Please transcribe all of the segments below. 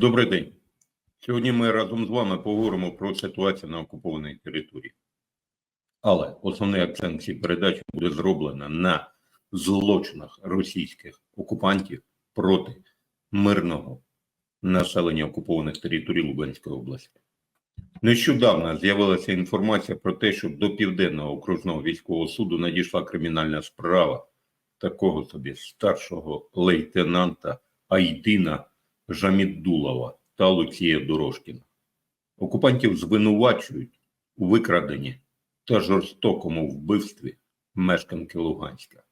Добрий день. Сьогодні ми разом з вами поговоримо про ситуацію на окупованій території. Але основний акцент цієї передачі буде зроблено на злочинах російських окупантів проти мирного населення окупованих територій Луганської області. Нещодавно з'явилася інформація про те, що до Південного окружного військового суду надійшла кримінальна справа такого собі старшого лейтенанта Айдина Жаміддулова та Олексія Дорошкіна. Окупантів звинувачують у викраденні та жорстокому вбивстві мешканки Луганська.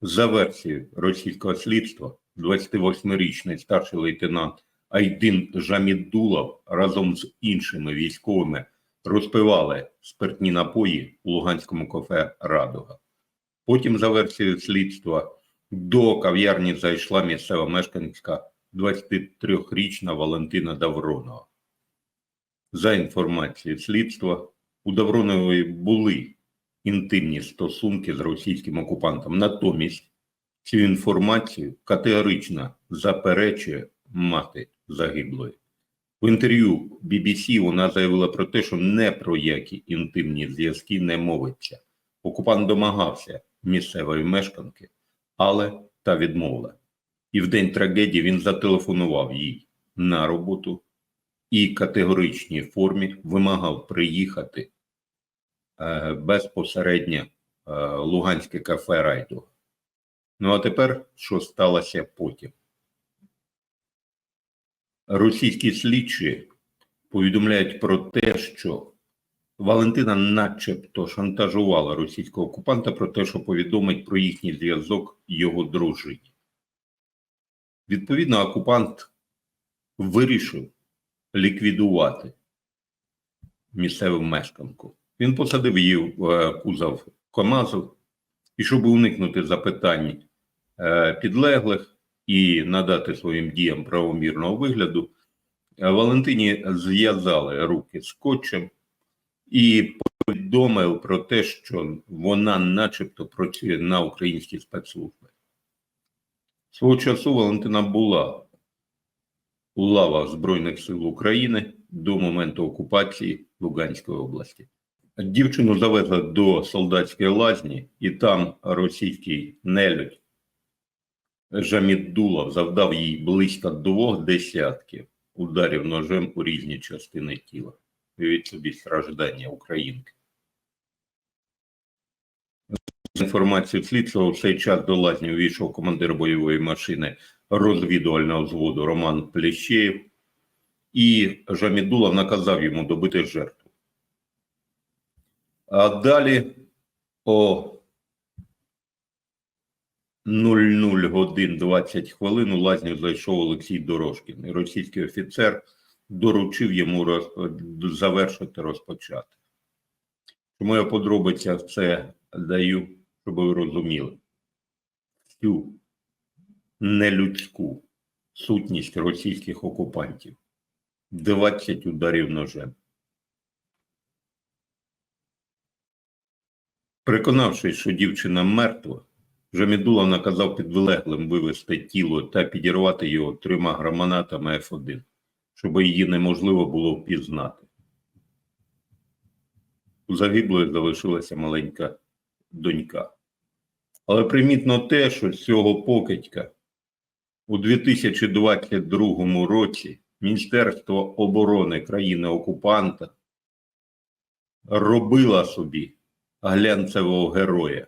За версією російського слідства, 28-річний старший лейтенант Айдин Жаміддулов разом з іншими військовими розпивали спиртні напої у Луганському кафе Радуга. Потім, за версією слідства, до кав'ярні зайшла місцева мешканська 23-річна Валентина Давронова. За інформацією слідства, у Давронової були інтимні стосунки з російським окупантом. Натомість цю інформацію категорично заперечує мати загиблої. В інтерв'ю BBC вона заявила про те, що не про які інтимні зв'язки не мовиться. Окупант домагався місцевої мешканки, але та відмовила. І в день трагедії він зателефонував їй на роботу і категоричній формі вимагав приїхати е, безпосередньо е, Луганське кафе Райду. Ну а тепер що сталося потім? Російські слідчі повідомляють про те, що Валентина начебто шантажувала російського окупанта про те, що повідомить про їхній зв'язок його дружині. Відповідно, окупант вирішив ліквідувати місцеву мешканку. Він посадив її в е, кузов КАМАЗу, і щоб уникнути запитань е, підлеглих і надати своїм діям правомірного вигляду, е, Валентині зв'язали руки скотчем і повідомив про те, що вона, начебто, працює на українські спецслужби. Свого часу Валентина була у лавах Збройних сил України до моменту окупації Луганської області. Дівчину завезли до солдатської лазні, і там російський нелюдь Жаміддулов завдав їй близько двох десятків ударів ножем у різні частини тіла. Уявіть собі страждання українки. З інформацією слідства у цей час до лазні увійшов командир бойової машини розвідувального взводу Роман Плещеєв, і Жамідулов наказав йому добити жертву. А далі о 00 годин 20 хвилин у лазню зайшов Олексій Дорошкін, і російський офіцер доручив йому роз... завершити розпочати. Чому я подробиця це даю, щоб ви розуміли цю нелюдську сутність російських окупантів. 20 ударів ножем. Переконавшись, що дівчина мертва, Жамідулов наказав підвилеглим вивести тіло та підірвати його трьома гранатами F1, щоб її неможливо було впізнати. У загиблої залишилася маленька донька. Але примітно те, що з цього покидька у 2022 році Міністерство оборони країни-окупанта робило собі глянцевого героя.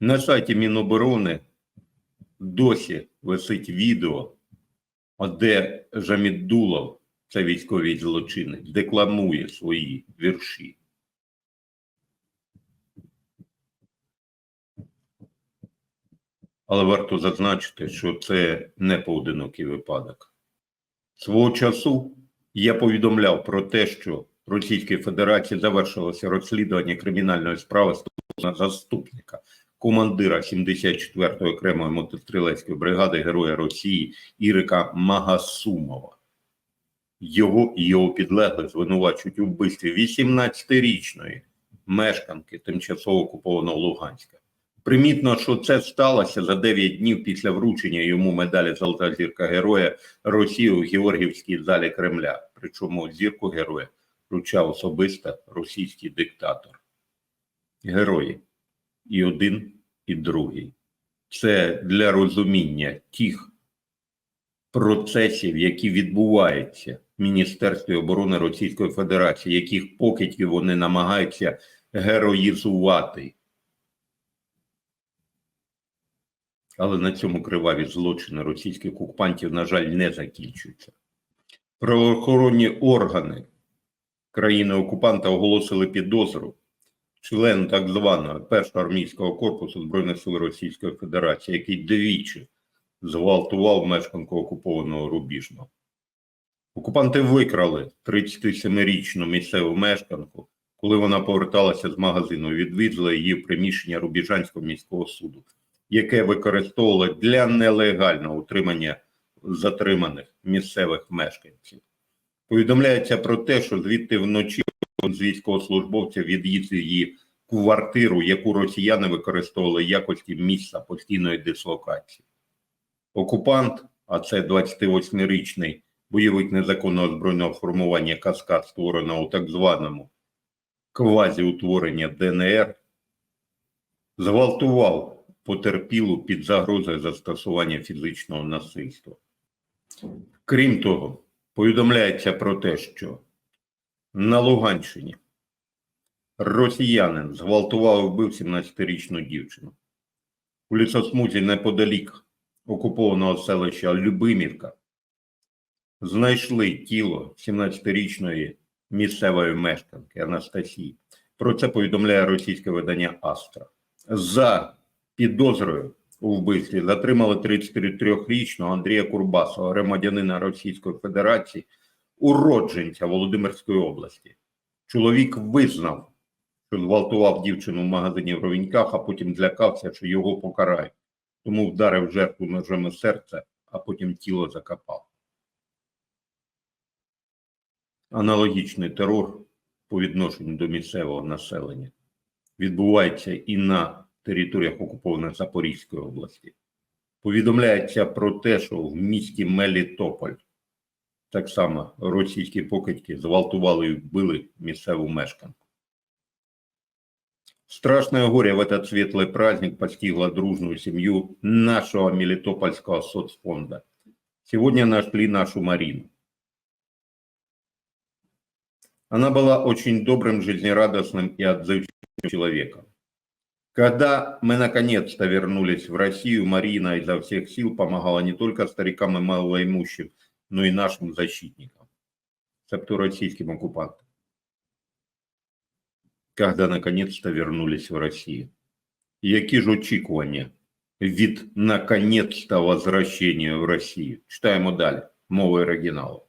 На сайті Міноборони досі висить відео, де Жаміддулов, це військовий злочинець, декламує свої вірші. Але варто зазначити, що це не поодинокий випадок. Свого часу я повідомляв про те, що Російській Федерації завершилося розслідування кримінальної справи стосовно заступника командира 74-ї окремої мотострілецької бригади Героя Росії Ірика Магасумова. Його і його підлеглих звинувачують у вбивстві 18-річної мешканки тимчасово окупованого Луганська. Примітно, що це сталося за 9 днів після вручення йому медалі Золота зірка героя Росії у Георгіївській залі Кремля. Причому зірку героя вручав особисто російський диктатор. Герої і один, і другий. Це для розуміння тих процесів, які відбуваються в Міністерстві оборони Російської Федерації, яких покидьків вони намагаються героїзувати. Але на цьому криваві злочини російських окупантів, на жаль, не закінчуються. Правоохоронні органи країни-окупанта оголосили підозру члену так званого першого армійського корпусу Збройних сил Російської Федерації, який двічі зґвалтував мешканку окупованого Рубіжного. Окупанти викрали 37-річну місцеву мешканку, коли вона поверталася з магазину, відвідали її приміщення Рубіжанського міського суду, яке використовували для нелегального утримання затриманих місцевих мешканців. Повідомляється про те, що звідти вночі з військовослужбовця від'їзд її квартиру, яку росіяни використовували в якості місця постійної дислокації. Окупант, а це 28-річний бойовик незаконного збройного формування Каскад, створеного у так званому квазіутворення ДНР, зґвалтував потерпілу під загрозою застосування фізичного насильства. Крім того, повідомляється про те, що на Луганщині росіянин зґвалтував і вбив 17-річну дівчину. У лісосмузі неподалік окупованого селища Любимівка знайшли тіло 17-річної місцевої мешканки Анастасії. Про це повідомляє російське видання Астра. За підозрою у вбивстві затримали 33-річного Андрія Курбасова, громадянина Російської Федерації, уродженця Володимирської області. Чоловік визнав, що зґвалтував дівчину в магазині в Ровеньках, а потім злякався, що його покарають. Тому вдарив жертву ножем у серце, а потім тіло закопав. Аналогічний терор по відношенню до місцевого населення відбувається і на територіях окупованих Запорізької області. Повідомляється про те, що в місті Мелітополь так само російські покидьки зґвалтували і вбили місцеву мешканку. Страшное горе в этот светлый праздник постигло дружную семью нашего Мелитопольского соцфонда. Сегодня нашли нашу Марину. Она была очень добрым, жизнерадостным и отзывчивым человеком. Когда мы наконец-то вернулись в Россию, Марина изо всех сил помогала не только старикам и малоимущим, но и нашим защитникам, себто российским оккупантам. Когда наконец-то вернулись в Россию. Які ж очікування від наконец-то возвращения в Россию? Читаємо далі, мовою оригіналу.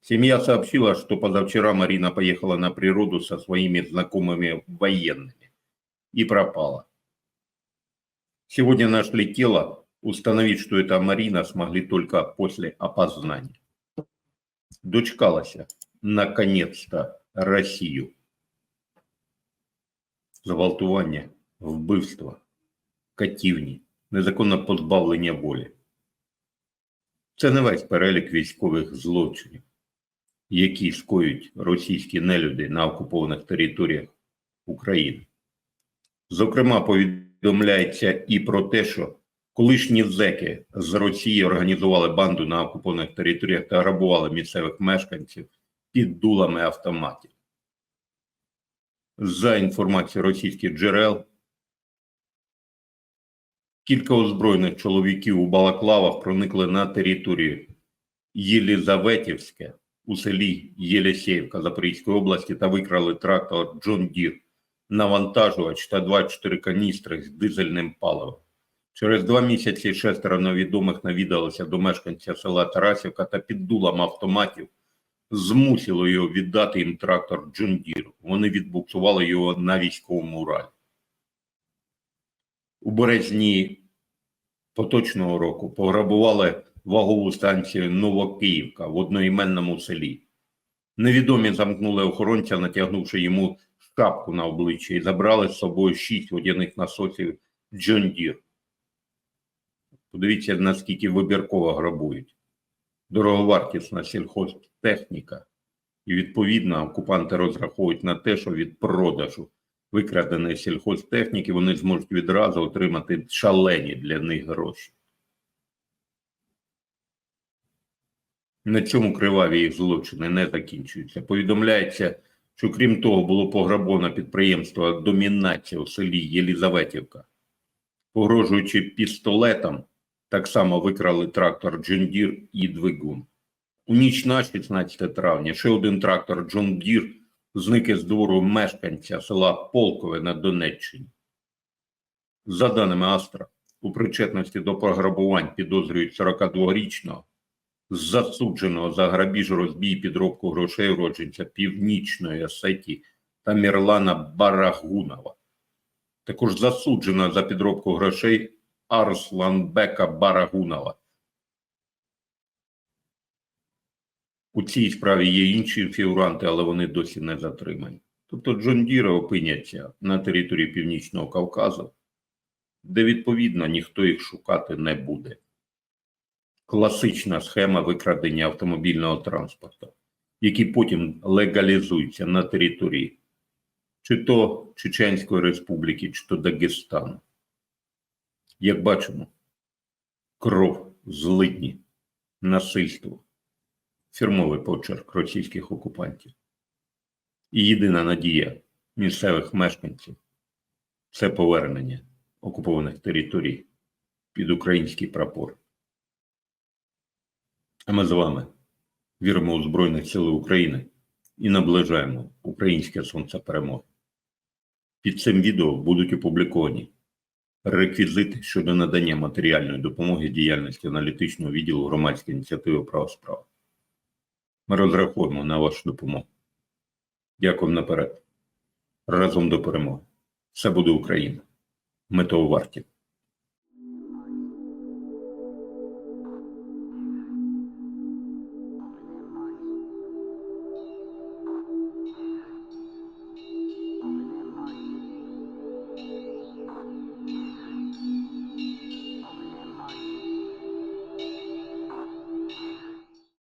Семья сообщила, что позавчера Марина поехала на природу со своими знакомыми военными И пропала. Сегодня нашли тело, установить, что это Марина, смогли только после опознания. Дочкалась, наконец-то, Россию. Зґвалтування, вбивства, катівні, незаконне позбавлення волі. Це не весь перелік військових злочинів, які скоюють російські нелюди на окупованих територіях України. Зокрема, повідомляється і про те, що колишні зеки з Росії організували банду на окупованих територіях та грабували місцевих мешканців під дулами автоматів. За інформацією російських джерел, кілька озброєних чоловіків у Балаклавах проникли на територію Єлізаветівське у селі Єлісєєвка Запорізької області та викрали трактор Джон Дір, навантажувач та 24 каністри з дизельним паливом. Через два місяці шестеро невідомих навідалися до мешканця села Тарасівка та під дулом автоматів змусило його віддати їм трактор Джундір. Вони відбуксували його на військовому уралі. У березні поточного року пограбували вагову станцію Новокиївка в одноіменному селі. Невідомі замкнули охоронця, натягнувши йому шапку на обличчя, і забрали з собою шість водяних насосів John Deere. Подивіться, наскільки вибірково грабують. Дороговартісна сільхозтехніка. І відповідно окупанти розраховують на те, що від продажу викраденої сільхозтехніки вони зможуть відразу отримати шалені для них гроші. На цьому криваві їх злочини не закінчуються. Повідомляється, що крім того, було пограбовано підприємство Домінація у селі Єлізаветівка. Погрожуючи пістолетом, так само викрали трактор Deere і двигун. У ніч на 16 травня ще один трактор Deere зник із двору мешканця села Полкове на Донеччині. За даними Астра, у причетності до пограбувань підозрюють 42-річного засудженого за грабіж, розбій, підробку грошей уродженця Північної Осетії та Мірлана Барагунова. Також засуджено за підробку грошей Арсланбека Барагунова. У цій справі є інші фігуранти, але вони досі не затримані. Тобто Джон Діри опиняться на території Північного Кавказу, де відповідно ніхто їх шукати не буде. Класична схема викрадення автомобільного транспорту, які потім легалізуються на території чи то Чеченської Республіки, чи то Дагестану. Як бачимо, кров, злидні, насильство, фірмовий почерк російських окупантів. І єдина надія місцевих мешканців це повернення окупованих територій під український прапор. А ми з вами віримо у Збройні Сили України і наближаємо українське сонце перемоги. Під цим відео будуть опубліковані реквізити щодо надання матеріальної допомоги діяльності аналітичного відділу громадської ініціативи права справа. Ми розраховуємо на вашу допомогу. Дякуємо наперед. Разом до перемоги. Все буде Україна. Ми того варті.